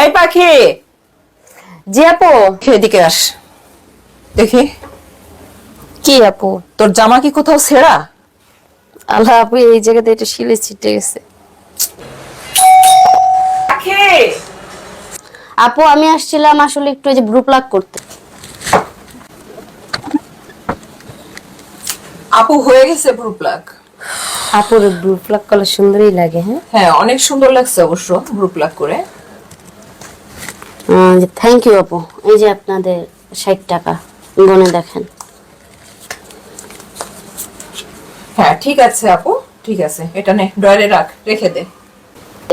এই পাখি! জি আপু। এদিকে আস। দেখি। কি আপু? তোর জামা কি কোথাও ছেঁড়া? আল্লাহ আপু এই জায়গাতে একটু শিলে ছিটে গেছে। আপু আমি আসছিলাম আসলে একটু ওই যে ব্রু লাগ করতে। আপু হয়ে গেছে ভ্রু প্লাগ আপুর ব্রু প্লাগ করলে সুন্দরই লাগে হ্যাঁ? হ্যাঁ অনেক সুন্দর লাগছে অবশ্য ভ্রু প্লাগ করে। থ্যাংক ইউ আপু। এই যে আপনাদের ষাট টাকা গনে দেখেন। হ্যাঁ ঠিক আছে আপু ঠিক আছে। এটা নে ডয়ারে রাখ রেখে দে।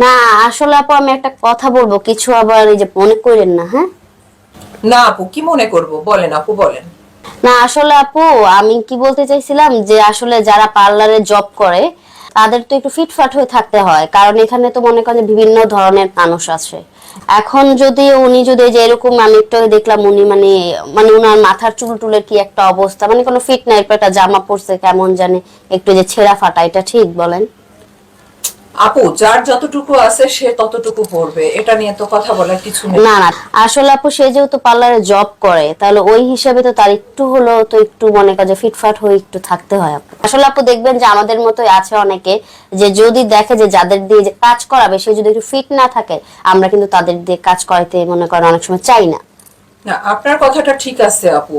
না আসলে আপু আমি একটা কথা বলব কিছু আবার এই যে মনে করেন না হ্যাঁ? না আপু কি মনে করব? বলেন আপু বলেন। না আসলে আপু আমি কি বলতে চাইছিলাম যে আসলে যারা পার্লারে জব করে তাদের তো একটু ফিটফাট হয়ে থাকতে হয় কারণ এখানে তো মনে করেন বিভিন্ন ধরনের মানুষ আছে। এখন যদি উনি যদি যে এরকম আমি একটু দেখলাম উনি মানে মানে উনার মাথার চুল টুলের কি একটা অবস্থা? মানে কোনো ফিট নাই, একটা জামা পরছে কেমন জানে, একটু যে ছেঁড়া ফাটা, এটা ঠিক বলেন? আপু যার যতটুকু আছে সে ততটুকু পড়বে এটা নিয়ে তো কথা বলার কিছু নেই। না না আসলে আপু সে যেহেতু পার্লারে জব করে তাহলে ওই হিসাবে তো তার একটু হলেও তো একটু মনে করে ফিটফাট হয়ে একটু থাকতে হয় আপু। আসলে আপু দেখবেন যে আমাদের মতোই আছে অনেকে যে যদি দেখে যে যাদের দিয়ে যে কাজ করাবে সে যদি একটু ফিট না থাকে আমরা কিন্তু তাদের দিয়ে কাজ করাইতে মনে করেন অনেক সময় চাই না। না আপনার কথাটা ঠিক আছে আপু।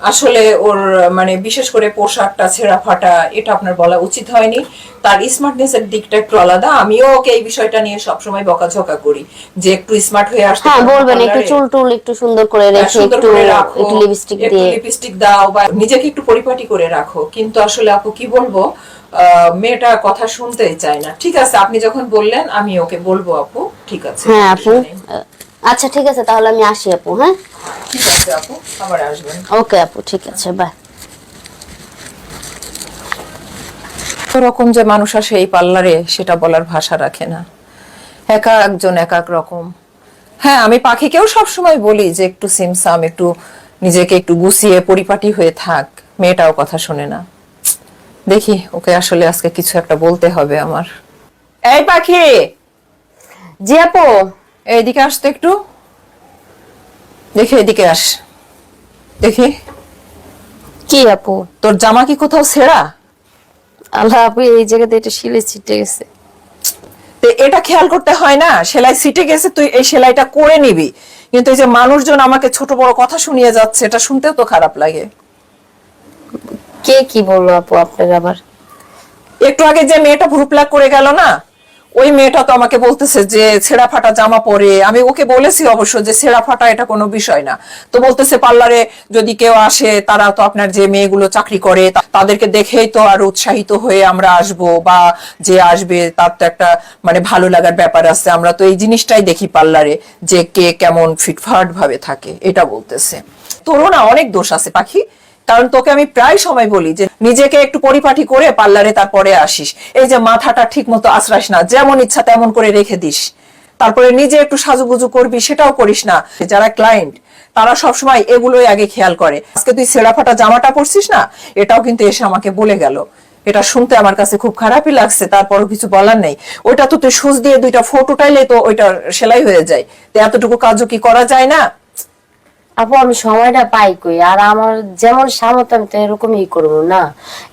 আসলে ওর মানে বিশেষ করে পোশাকটা ছেঁড়া ফাটা এটা আপনার বলা উচিত হয়নি। তার স্মার্টনেসের দিকটা একটু আলাদা। আমিও ওকে এই বিষয়টা নিয়ে সবসময় বকাঝকা করি যে একটু স্মার্ট হয়ে আসতে হ্যাঁ বলবেন একটু চুল টুল একটু সুন্দর করে হ্যাঁ, রেখে একটু একটু লিপস্টিক একটু দিয়ে। লিপস্টিক দাও বা নিজেকে একটু পরিপাটি করে রাখো। কিন্তু আসলে আপু কি বলব? আহ, মেয়েটা কথা শুনতেই চায় না। ঠিক আছে আপনি যখন বললেন আমি ওকে বলব আপু। ঠিক আছে হ্যাঁ আপু। আচ্ছা ঠিক আছে তাহলে আমি আসি আপু হ্যাঁ? ঠিক আছে আপু আবার আসবেন। ওকে আপু ঠিক আছে বাই। রকম যে মানুষ আসে এই পার্লারে সেটা বলার ভাষা রাখে না। একা একজন এক এক রকম। হ্যাঁ আমি পাখিকেও সবসময় বলি যে একটু সিমসাম একটু নিজেকে একটু গুছিয়ে পরিপাটি হয়ে থাক মেয়েটাও কথা শোনে না। দেখি ওকে আসলে আজকে কিছু একটা বলতে হবে আমার। এই পাখি! জি আপু। এইদিকে আসতো একটু। দেখি এদিকে আস। দেখি। কি আপু? তোর জামা কি কোথাও ছেঁড়া? আল্লাহ আপু এই জায়গাতে একটু শিলে ছিটে গেছে। এটা খেয়াল করতে হয় না সেলাই সিটে গেছে তুই এই সেলাইটা করে নিবি। কিন্তু এই যে মানুষজন আমাকে ছোট বড় কথা শুনিয়ে যাচ্ছে এটা শুনতেও তো খারাপ লাগে। কে কি বলল আপু আপনার আবার? একটু আগে যে মেয়েটা ভ্রুপ্লাক করে গেল না ওই মেয়েটা তো আমাকে বলতেছে যে ছেঁড়া ফাটা জামা পরে। আমি ওকে বলেছি অবশ্য যে ছেঁড়া ফাটা এটা কোনো বিষয় না। তো বলতেছে পার্লারে যদি কেউ আসে, তারা তো আপনার যে মেয়েগুলো চাকরি করে তাদেরকে দেখেই তো আর উৎসাহিত হয়ে আমরা আসব বা যে আসবে তার তো একটা মানে ভালো লাগার ব্যাপার আছে। আমরা তো এই জিনিসটাই দেখি পার্লারে যে কে কেমন ফিটফাট ভাবে থাকে, এটা বলতেছে। তোরও না অনেক দোষ আছে পাখি। কারণ তোকে আমি প্রায় সময় বলি যে নিজেকে একটু পরিপাটি করে পার্লারে তারপরে আসিস। এই যে মাথাটা ঠিক মতো আশ্রাস না, যেমন ইচ্ছা তেমন করে রেখে দিস। তারপরে নিজে একটু সাজুগুজু করবি, সেটাও করিস না। যারা ক্লায়েন্ট তারা সবসময় এগুলোই আগে খেয়াল করে। আজকে তুই ছেঁড়া ফাটা জামাটা পরছিস না? এটাও কিন্তু এসে আমাকে বলে গেল। এটা শুনতে আমার কাছে খুব খারাপই লাগছে, তারপরও কিছু বলার নেই। ওইটা তো তুই সুচ দিয়ে দুইটা ফোট উঠাইলে তো ওইটা সেলাই হয়ে যায়। তো এতটুকু কাজও কি করা যায় না? আপু আমি সময়টা পাই কই? আর আমার যেমন সামর্থ্য আমি তো এরকমই করব না?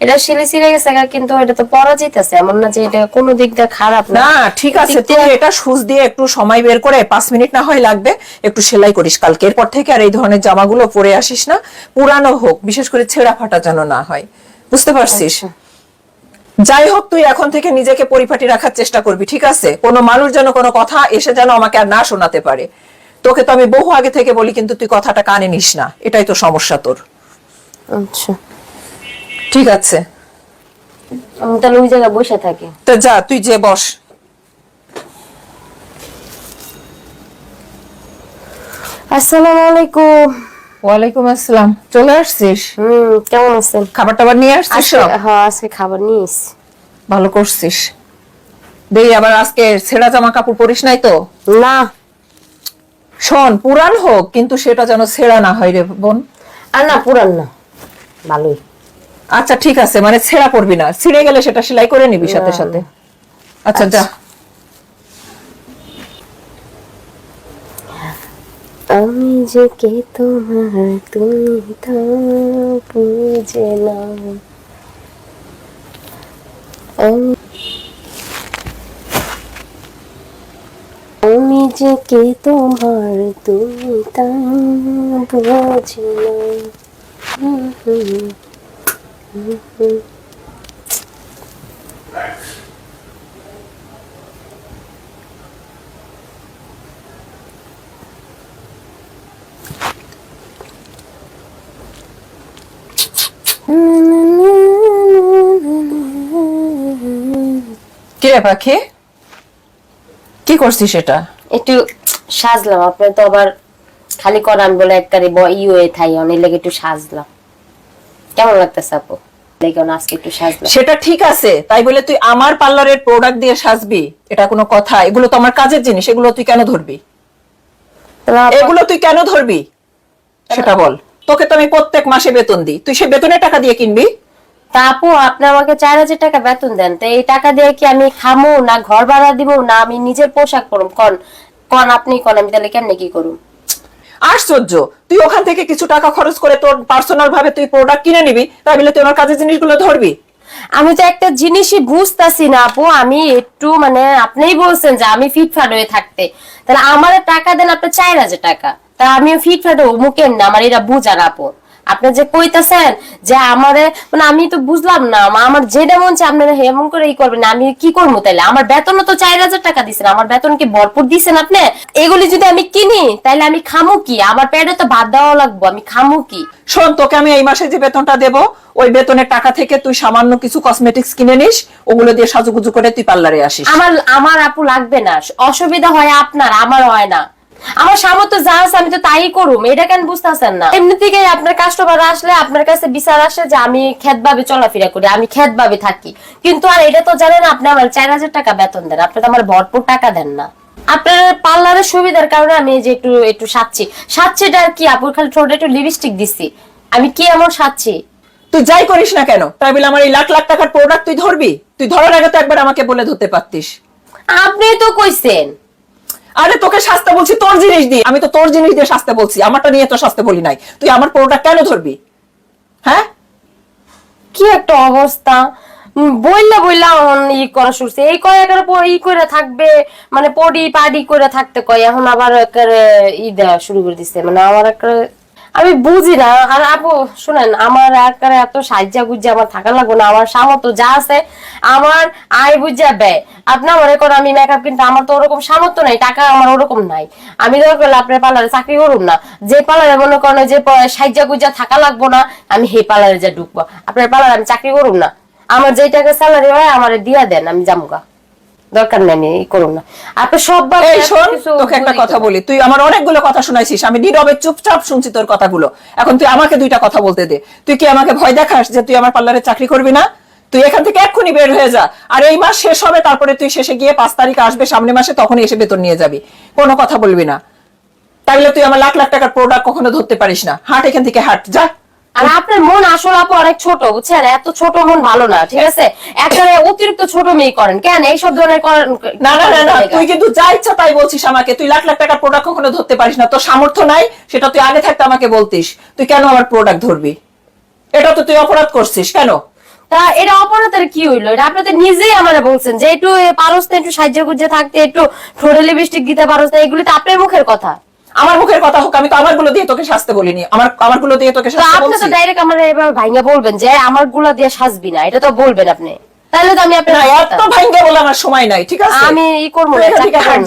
এটা সিলে সিলে গেছে কিন্তু এটা তো পরা যেতেছে এমন না যে এটা কোনো দিক দিয়ে খারাপ না। না ঠিক আছে তুই এটা সুচ দিয়ে একটু সময় বের করে পাঁচ মিনিট না হয় লাগবে একটু সেলাই করিস কালকে। এরপর থেকে আর এই ধরনের জামাগুলো পরে আসিস না পুরানো হোক বিশেষ করে ছেঁড়া ফাটা যেন না হয়। বুঝতে পারছিস? যাই হোক তুই এখন থেকে নিজেকে পরিপাটি রাখার চেষ্টা করবি ঠিক আছে? কোনো মানুষ যেন কোনো কথা এসে যেন আমাকে আর না শোনাতে পারে। তোকে তো আমি বহু আগে থেকে বলি কিন্তু তুই কথাটা কানে নিস না। এটাই তো সমস্যা তোর। আচ্ছা। ঠিক আছে। আমি তাহলে ওই জায়গায় বসে থাকি। তো যা তুই যে বস। আসসালামু আলাইকুম। ওয়ালাইকুম আসসালাম। চলে আসছিস? হুম কেমন আছেন? খাবার টাবার নিয়ে আসছিস হ্যাঁ আজকে খাবার নিস ভালো করছিস। দেই আবার আজকে ছেঁড়া জামা কাপড় পরিস নাই তো? না। শোন পুরান হোক কিন্তু সেটা যেন ছেঁড়া না হয় রে বোন। আর না পুরান না। ভালোই। আচ্ছা ঠিক আছে মানে ছেঁড়া পড়বি না। ছিঁড়ে গেলে সেটা সেলাই করে নিবি সাথে সাথে। আচ্ছা যা। আমি যে কে তোমার তুমি তা বুঝে না। আমি আমি যে কে তোমার তুমি তা বুঝে না হুম, হুম, হুম, হুম। কি পাখি কি করছিস সেটা একটু সাজলাম আপনি তো আবার খালি করান বলে একবারে ই হয়ে থাই অনেক লেগে একটু সাজলাম। কেমন লাগতেছে আপু? সেটা ঠিক আছে তাই বলে তুই আমার পার্লারের প্রোডাক্ট দিয়ে সাজবি এটা কোনো কথা এগুলো তো আমার কাজের জিনিস এগুলো তুই কেন ধরবি? এগুলো তুই কেন ধরবি? সেটা বল। তোকে তো আমি প্রত্যেক মাসে বেতন দিই তুই সে বেতনের টাকা দিয়ে কিনবি? তা আপু আপনি আমাকে চার হাজার টাকা বেতন দেন। তো এই টাকা দিয়ে কি আমি খামো না ঘর ভাড়া দিব না আমি নিজের পোশাক পরুম কন কন আপনি কন আমি তাহলে কেমনে কি করুম আশ্চর্য! তুই ওখান থেকে কিছু টাকা খরচ করে তোর পার্সোনাল ভাবে তুই প্রোডাক্ট কিনে নিবি তাই বলে তুই আমার কাজের জিনিসগুলো ধরবি? আমি তো একটা জিনিসই বুঝতাছি না আপু আমি একটু মানে আপনিই বলছেন যে আমি ফিটফাট হয়ে থাকতে। তাহলে আমার টাকা দেন আপনি চার হাজার টাকা। তা আমি ফিটফাট মুখেন না আমার এটা বুঝান আপু। আপনি যে কইতাছেন যে আমারে মানে আমি তো বুঝলাম না আমার যেটা মন চায় আপনারা এমন করে ই করবেন আমি কি করব তাইলে? আমার বেতনও তো চার হাজার টাকা দিচ্ছেন আমার বেতন কি ভরপুর দিচ্ছেন আপনি? এগুলি যদি আমি কিনি তাহলে আমি খামু কি? আমার পেটে তো ভাত দেওয়া লাগবো আমি খামু কি? শোন তোকে আমি এই মাসে যে বেতনটা দেবো ওই বেতনের টাকা থেকে তুই সামান্য কিছু কসমেটিক্স কিনে নিস ওগুলো দিয়ে সাজুগুজু করে তুই পার্লারে আসিস। আমার আমার আপু লাগবে না অসুবিধা হয় আপনার আমার হয় না। আমার সামর্থ্য যা আছে আমি তো তাই করুম এটা কেন বুঝতেছেন না? এমনি থেকে আপনার কাস্টমার আসলে আপনার কাছে বিচার আসে যে আমি খেত ভাবে চলাফেরা করি আমি খেত ভাবে থাকি। কিন্তু আর এটা তো জানেন আপনি আমার চার হাজার টাকা বেতন দেন আপনি তো আমার ভরপুর টাকা দেন না। আপনার পার্লারের সুবিধার কারণে আমি যে একটু একটু সাচ্ছি সাচ্ছিটা আর কি আপুর খালি ঠোঁটে একটু লিপস্টিক দিছি। আমি কি এমন সাচ্ছি তুই যাই করিস না কেন? তাই বলে আমার এই লাখ লাখ টাকার প্রোডাক্ট তুই ধরবি? তুই ধরার আগে তো একবার আমাকে বলে ধরতে পারতিস। আপনি তো কইছেন আরে তোকে শাস্তে বলছি, তোর জিনিস দিয়ে। আমি তো তোর জিনিস দিয়ে শাস্তে বলছি, আমারটা নিয়ে তো শাস্তে বলি নাই। তুই আমার পুরোটা কেন ধরবি? হ্যাঁ? কি একটা অবস্থা? বললা এখন ই করা শুরুছে। এই কয় একার ই করে থাকবে মানে পডি পাডি করে থাকতে কয়। এখন আবার একার, ই দেওয়া শুরু করে দিছে। মানে আমার একেবারে আমি বুঝি না, আর আপু, শুনেন, আমার একেবারে এত সাহায্য গুজ্জা আমার থাকা লাগবে না, আমার সামর্থ্য যা আছে আমার আয় বুঝা ব্যয়। আপনার মনে করেন আমি মেকআপ কিন্তু আমার তো ওরকম সামর্থ্য নাই, টাকা আমার ওরকম নাই। আমি দরকার হলে আপনার পার্লারে চাকরি করুন না, যে পার্লারে মনে করেন যে সাহায্য গুজ্জা থাকা লাগবো না, আমি সেই পার্লারে যা ঢুকবো। আপনার পার্লারে আমি চাকরি করুন না। আমার যেই টাকা স্যালারি হয়, আমার দিয়া দেন, আমি জামুগা দরকার নেই আমি ই করুন না। আপনি সব ভাবে এই শোন তোকে একটা কথা বলি তুই আমার অনেকগুলো কথা শোনাইছিস আমি নীরবে চুপচাপ শুনছি তোর কথাগুলো। এখন তুই আমাকে দুইটা কথা বলতে দে। তুই কি আমাকে ভয় দেখাস যে তুই আমার পার্লারে চাকরি করবি না? তুই এখান থেকে এক্ষুনি বের হয়ে যা আর এই মাস শেষ হবে তারপরে তুই শেষে গিয়ে পাঁচ তারিখ আসবে সামনে মাসে তখন এসে বেতন নিয়ে যাবি। কোনো কথা বলবি না। তাইলে তুই আমার লাখ লাখ টাকার প্রোডাক্ট কখনো ধরতে পারিস না। হাট এখান থেকে হাট যা। আর আপনার মন আসলে আপু অনেক ছোট বুঝছেন? এত ছোট মন ভালো না ঠিক আছে? একটা অতিরিক্ত ছোট মেয়ে করেন। কেন? এইসব ধরনের করেন না না না না তুই কিন্তু যা ইচ্ছা তাই বলছিস আমাকে। তুই লাখ লাখ টাকার প্রোডাক্ট কখনো ধরতে পারিস না। তোর সামর্থ্য নাই সেটা তুই আগে থাকতে আমাকে বলতিস। তুই কেন আমার প্রোডাক্ট ধরবি? এটা তো তুই অপরাধ করছিস কেন? তা এটা অপরাধের কি হইল? এটা আপনাদের নিজেই আমারে বলছেন যে একটু পারস না একটু সাহায্য গুজে থাকতে একটু ঠোঁটে লিপস্টিক দিতে পারস না এগুলি তো আপনার মুখের কথা। আমার মুখের কথা হোক আমি তো আমারগুলো দিয়ে তোকে শাস্তে বলিনি। আমার আমারগুলো দিয়ে তোকে তো শাস্তে আপনি তো ডাইরেক্ট আমার এবার ভাইঙ্গা বলবেন যে আমারগুলা দিয়ে সাজবি না এটা তো বলবেন আপনি। তাহলে তো আমি আপনার এত বলে আমার সময় নাই ঠিক আছে? আমি ই করব না,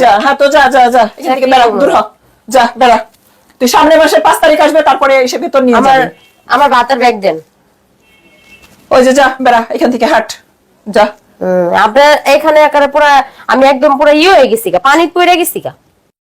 যা। হ্যাঁ তো যা যা যা। এখান থেকে দূর হ। যা তুই সামনে মাসে পাঁচ তারিখ আসবে তারপরে এসে বেতন নিয়ে আমার আমার ভাতের ব্যাগ দেন। ওই যে যা বেড়া এখান থেকে হাট। যা। আপনার এখানে একেবারে পুরা আমি একদম পুরা ইয়ে হয়ে গেছি গা পানি পড়ে গেছি গা।